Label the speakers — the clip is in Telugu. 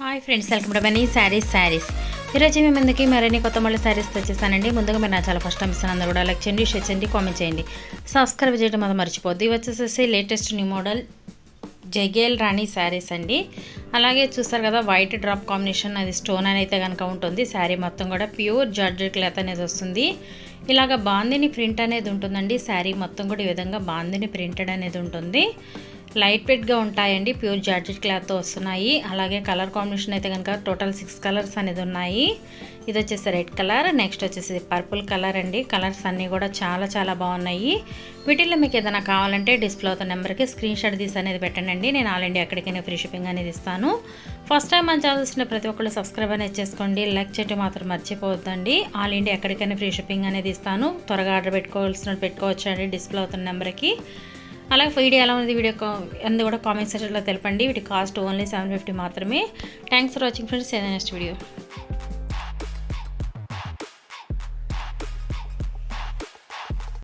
Speaker 1: Hi friends welcome to money saris saris ఈరోజు మేము ముందుకి మరిన్ని కొత్త మళ్ళీ శారీస్ వచ్చేసానండి. ముందుగా మీరు నా చాలా ఫస్ట్ టైం ఇస్తాను అందరూ కూడా లైక్ చేయండి షేర్ చేయండి కామెంట్ చేయండి. సబ్స్క్రైబ్ చేయడం అది మర్చిపోద్ది ఇవి వచ్చేసేసి లేటెస్ట్ న్యూ మోడల్ జగేల్ రాణి శారీస్ అండి. అలాగే చూస్తారు కదా వైట్ డ్రాప్ కాంబినేషన్ అది స్టోన్ అని అయితే కనుక ఉంటుంది. శారీ మొత్తం కూడా ప్యూర్ జార్జెట్ క్లాత్ అనేది వస్తుంది. ఇలాగ బాందిని ప్రింట్ అనేది ఉంటుందండి. శారీ మొత్తం కూడా ఈ విధంగా బాందిని ప్రింటెడ్ అనేది ఉంటుంది. లైట్ వెయిట్గా ఉంటాయండి. ప్యూర్ జార్జెట్ క్లాత్తో వస్తున్నాయి. అలాగే కలర్ కాంబినేషన్ అయితే కనుక టోటల్ సిక్స్ కలర్స్ అనేది ఉన్నాయి. ఇది వచ్చేసి రెడ్ కలర్ నెక్స్ట్ వచ్చేసి పర్పుల్ కలర్ అండి. కలర్స్ అన్నీ కూడా చాలా చాలా బాగున్నాయి. వీటిల్లో మీకు ఏదైనా కావాలంటే డిస్ప్లే అవుతున్న నెంబర్కి స్క్రీన్ షాట్ తీసి అనేది పెట్టండి. నేను ఆల్ ఇండియా ఎక్కడికైనా ఫ్రీ షిప్పింగ్ అనేది ఇస్తాను. ఫస్ట్ టైం మన ఛానల్ చూసిన ప్రతి ఒక్కళ్ళు సబ్స్క్రైబ్ అనేది చేసుకోండి. లైక్ చేయటం మాత్రం మర్చిపోవద్దండి. ఆల్ ఇండియా ఎక్కడికైనా ఫ్రీ షిప్పింగ్ అనేది ఇస్తాను. త్వరగా ఆర్డర్ పెట్టుకోవాల్సిన పెట్టుకోవచ్చు అండి డిస్ప్లే అవుతున్న నెంబర్కి అలాగే వీడియో ఎలా ఉంది వీడియో అందు కూడా కామెంట్ సెక్షన్లో తెలపండి. వీటి కాస్ట్ ఓన్లీ సెవెన్ ఫిఫ్టీ మాత్రమే. Thanks for watching friends next video